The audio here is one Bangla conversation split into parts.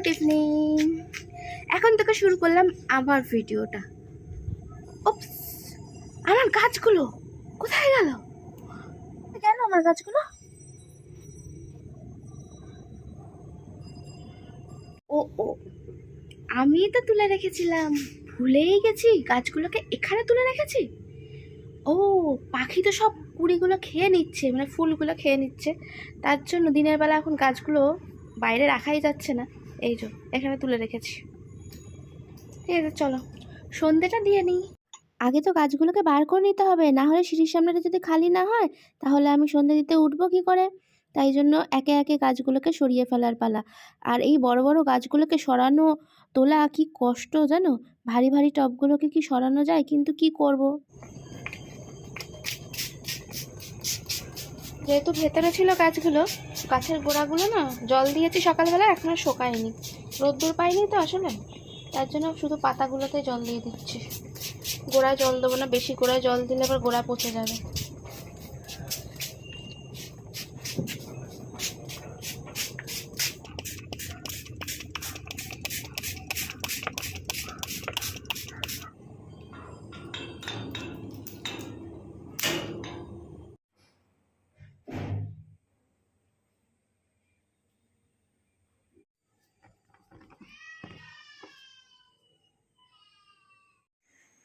গুড ইভিনিং এখন থেকে শুরু করলাম আমার ভিডিওটা। ওপস, আমার গাছগুলো কোথায় গেল? কেন আমার গাছগুলো? ও ও আমি তো তুলে রেখেছিলাম। ভুলেই গেছি, গাছগুলোকে এখানে তুলে রেখেছি। ও, পাখি তো সব কুড়িগুলো খেয়ে নিচ্ছে মানে ফুলগুলো খেয়ে নিচ্ছে। তার জন্য দিনের বেলা এখন গাছগুলো বাইরে রাখাই যাচ্ছে না। এই যে, এখানে তুলে রেখেছি। ঠিক আছে চলো। সন্ধেটা দিয়ে নিই। আগে তো গাছগুলোকে বার করে নিতে হবে, না হলে সিঁড়ির সামনেটা যদি খালি না হয়, তাহলে আমি সন্ধে দিতে উঠবো কি করে? তাই জন্য একে একে গাছগুলোকে সরিয়ে ফেলার পালা। আর এই বড় বড় গাছগুলোকে সরানো, তোলা কি কষ্ট জানো? ভারী ভারী টবগুলোকে কি সরানো যায়? কিন্তু কি করব? যেহেতু ভেতরে ছিল গাছগুলো, গাছের গোড়াগুলো না, জল দিয়েছি সকালবেলা, এখনও শোকায়নি। রোদ্দুর পাইনি তো আসলে, তার জন্য শুধু পাতাগুলোতে জল দিয়ে দিচ্ছি। গোড়ায় জল দেবো না, বেশি গোড়ায় জল দিলে আবার গোড়া পচে যাবে।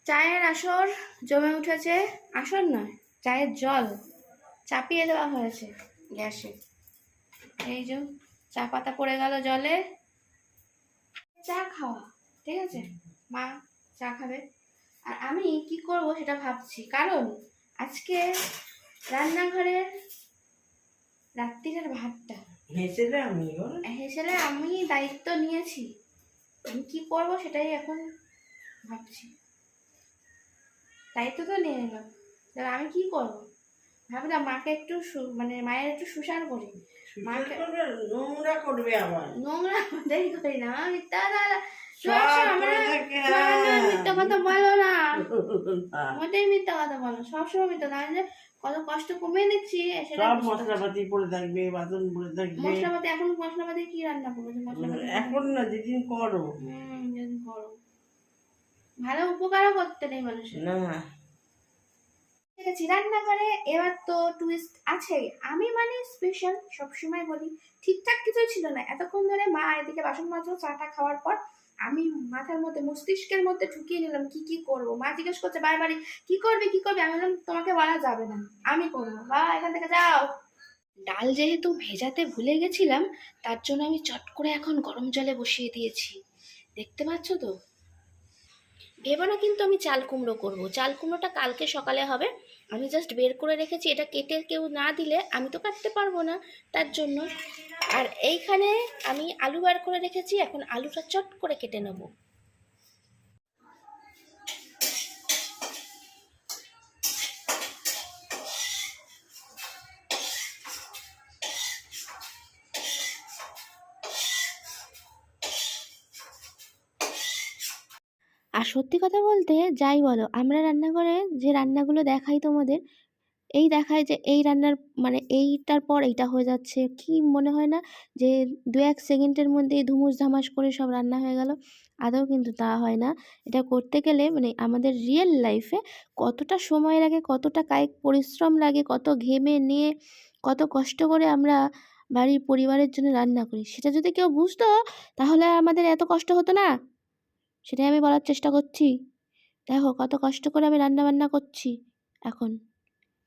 চায়ের আসর জমে উঠেছে। আসর নয় চায়ের জল চাপিয়ে দেওয়া হয়েছে গ্যাসে। এই যে চা পাতা পড়ে গেল জলে। চা খাওয়া ঠিক আছে? মা চা খাবে। আর আমি কি করব সেটা ভাবছি। কারণ আজকে রান্নাঘরের রাত্রিরের ভাতটা। হেসেলে আমি হেসেলে আমি দায়িত্ব নিয়েছি। আমি কি করব সেটাই এখন ভাবছি। দায়িত্ব তো নিয়ে নিলাম। এবার আমি কি করব? ভাবলাম মাকে একটু মানে মায়ের একটু সুসার করি। মাকে- নোংরা করবে আবার। নোংরা করি না মিথ্যা কথা। মিথ্যা বলো না। মোটেই মিথ্যা কথা বলো সবসময় মিথ্যা কত কষ্ট কমিয়ে নিচ্ছি সব মশলাপাতি পড়ে থাকবে বাসন পড়ে থাকবে। মশলাপাতি এখন মশলাপাতি কি রান্না করব? এখন না যেদিন করো। ভালো উপকারও করতে নেই মানুষের। না। ঠিক আছে রান্নাঘরে এবার তো টুইস্ট আছে। আমি মানে স্পেশাল সবসময় বলি ঠিকঠাক কিছুই ছিল না। এতক্ষণ ধরে মা এদিকে বাসন মাজো চাটা খাওয়ার পর আমি মাথার মধ্যে মস্তিষ্কের মধ্যে ঢুকিয়ে নিলাম কি কি করব? মা জিজ্ঞেস করছে বারবারই কি করবি কি করবি? আমি বললাম তোমাকে বলা যাবে না আমি করব। বা এখান থেকে যাও। ডাল যেহেতু ভেজাতে ভুলে গেছিলাম তার জন্য আমি চট করে এখন গরম জলে বসিয়ে দিয়েছি। দেখতে পাচ্ছ তো? এবারে কিন্তু আমি চাল কুমড়ো করব। চাল কুমড়োটা কালকে সকালে হবে। আমি জাস্ট বের করে রেখেছি। এটা কেটে কেউ না দিলে আমি তো কাটতে পারব না তার জন্য। আর এইখানে আমি আলু বার করে রেখেছি। এখন আলুটা চট করে কেটে নেব। আর সত্যি কথা বলতে যাই বলো, আমরা রান্নাঘরে যে রান্নাগুলো দেখাই তোমাদের, এই দেখায় যে এই রান্নার মানে এইটার পর এইটা হয়ে যাচ্ছে। কি মনে হয় না যে দু এক সেকেন্ডের মধ্যে ধুমুস ধামাস করে সব রান্না হয়ে গেল? আদৌ কিন্তু তা হয় না। এটা করতে গেলে মানে আমাদের রিয়েল লাইফে কতটা সময় লাগে, কতটা কায়িক পরিশ্রম লাগে, কত ঘেমে নিয়ে, কত কষ্ট করে আমরা বাড়ির পরিবারের জন্য রান্না করি, সেটা যদি কেউ বুঝতো তাহলে আমাদের এত কষ্ট হতো না? সেটাই আমি বলার চেষ্টা করছি। দেখো কত কষ্ট করে আমি রান্না বান্না করছি এখন।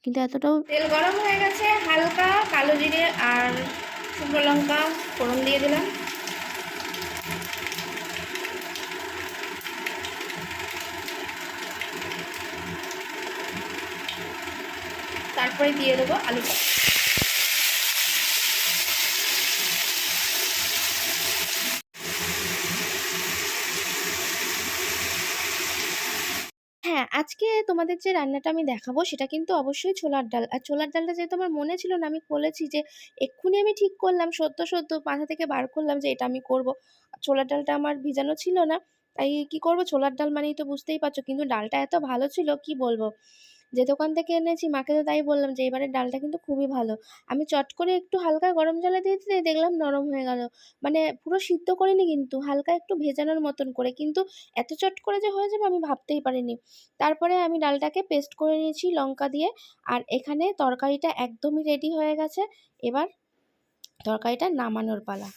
কিন্তু এতটাও তেল গরম হয়ে গেছে, হালকা কালো জিরে আর শুকনো লঙ্কা ফোড়ন দিয়ে দিলাম। তারপরে দিয়ে দেবো আলুটা। হ্যাঁ আজকে তোমাদের যে রান্নাটা আমি দেখাবো সেটা কিন্তু অবশ্যই ছোলার ডাল। আর ছোলার ডালটা যেহেতু আমার মনে ছিল না, আমি বলেছি যে এক্ষুনি আমি ঠিক করলাম সত্য সত্য মাথা থেকে বার করলাম যে এটা আমি করব। ছোলার ডালটা আমার ভিজানো ছিল না, তাই কি করব? ছোলার ডাল মানেই তো বুঝতেই পারছ, কিন্তু ডালটা এত ভালো ছিল, কি বলব? যে দোকান থেকে এনেছি, মাকে তো তাই বললাম যে, এবারের ডালটা কিন্তু খুবই ভালো। আমি চট করে একটু হালকা গরম জলে দিয়ে দিতে, দেখলাম নরম হয়ে গেল। মানে পুরো সিদ্ধ করিনি কিন্তু, হালকা একটু ভেজানোর মতন করে। কিন্তু এত চট করে যে হয়ে যাবে আমি ভাবতেই পারিনি। তারপরে আমি ডালটাকে পেস্ট করে নিয়েছি লঙ্কা দিয়ে, আর এখানে তরকারিটা একদমই রেডি হয়ে গেছে। এবার তরকারিটা নামানোর পালা।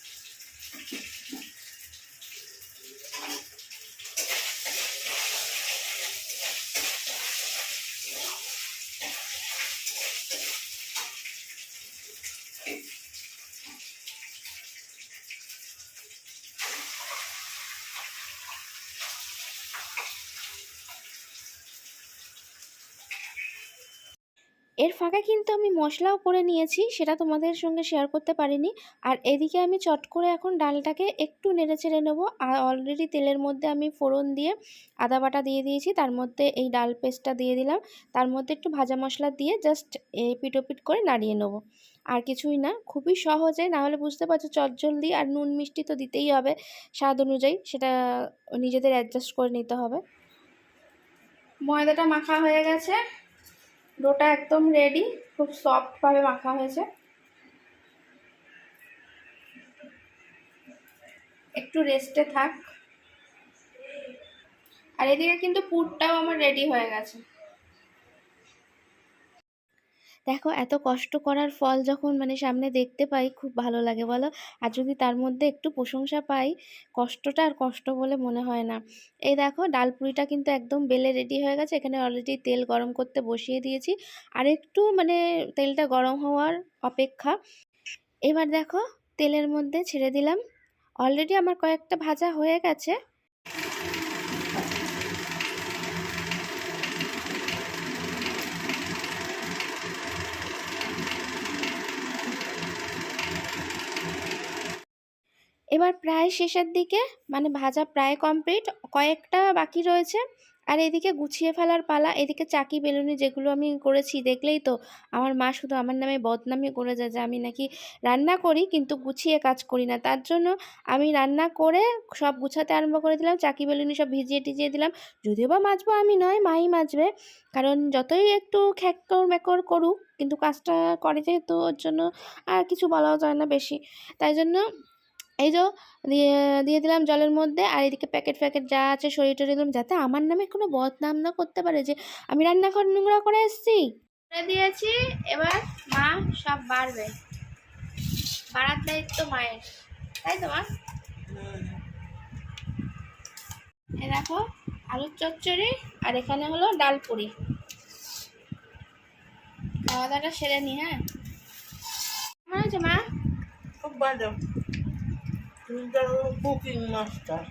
এর ফাঁকে কিন্তু আমি মশলাও করে নিয়েছি, সেটা তোমাদের সঙ্গে শেয়ার করতে পারিনি। আর এদিকে আমি চট করে এখন ডালটাকে একটু নেড়ে চেড়ে নেব। আর অলরেডি তেলের মধ্যে আমি ফোড়ন দিয়ে আদা বাটা দিয়ে দিয়েছি, তার মধ্যে এই ডাল পেস্টটা দিয়ে দিলাম। তার মধ্যে একটু ভাজা মশলা দিয়ে জাস্ট পিটোপিট করে নাড়িয়ে নেব। আর কিছুই না, খুবই সহজে, না হলে বুঝতে পারছ চটজলদি আর নুন মিষ্টি তো দিতেই হবে। স্বাদ অনুযায়ী সেটা নিজেদের অ্যাডজাস্ট করে নিতে হবে। ময়দাটা মাখা হয়ে গেছে। ডোটা একদম রেডি খুব সফটভাবে মাখা হয়েছে। একটু রেস্টে থাক। আর এদিকে কিন্তু পুরটাও আমার রেডি হয়ে গেছে। দেখো এত কষ্ট করার ফল যখন মানে সামনে দেখতে পাই খুব ভালো লাগে, বলো? আর যদি তার মধ্যে একটু প্রশংসা পাই, কষ্টটা আর কষ্ট বলে মনে হয় না। এই দেখো ডাল পুরিটা কিন্তু একদম বেলে রেডি হয়ে গেছে, এখানে অলরেডি তেল গরম করতে বসিয়ে দিয়েছি। আর একটু মানে তেলটা গরম হওয়ার অপেক্ষা। এবার দেখো তেলের মধ্যে ছেড়ে দিলাম। অলরেডি আমার কয়েকটা ভাজা হয়ে গেছে। এবার প্রায় শেষের দিকে মানে ভাজা প্রায় কমপ্লিট কয়েকটা বাকি রয়েছে। আর এদিকে গুছিয়ে ফেলার পালা, এদিকে চাকি, বেলুনি যেগুলো আমি করেছি, দেখলেই তো আমার মা শুধু আমার নামে বদনামি করে যায় যে আমি নাকি রান্না করি, কিন্তু গুছিয়ে কাজ করি না। তার জন্য আমি রান্না করে সব গুছাতে আরম্ভ করে দিলাম, চাকি, বেলুনি সব ভিজিয়ে টিজিয়ে দিলাম। যদিও বা মাজবো আমি নয়, মাই মাজবে, কারণ যতই একটু খ্যাকর ম্যাকর করুক, কিন্তু কাজটা করে যেহেতু, ওর জন্য আর কিছু বলাও যায় না বেশি। তাই জন্য এই যে দিয়ে দিয়ে দিলাম জলের মধ্যে আর এদিকে প্যাকেট ফ্যাকেট যা আছে সরিয়ে টরিয়ে দিলাম যাতে আমার নামে কোনো বদনাম না করতে পারে যে আমি রান্নাঘর নোংরা করে এসেছি। দিয়েছি এবার মা সব বাড়বে। বাড়ার দায়িত্ব মায়ের তাই তো মা? এ দেখো আলুর চচ্চড়ি আর এখানে হলো ডাল পুরি। খাওয়া দাওয়াটা সেরে নি হ্যাঁ? মা? খুব ভালো। তুমি তো কুকিং মাস্টার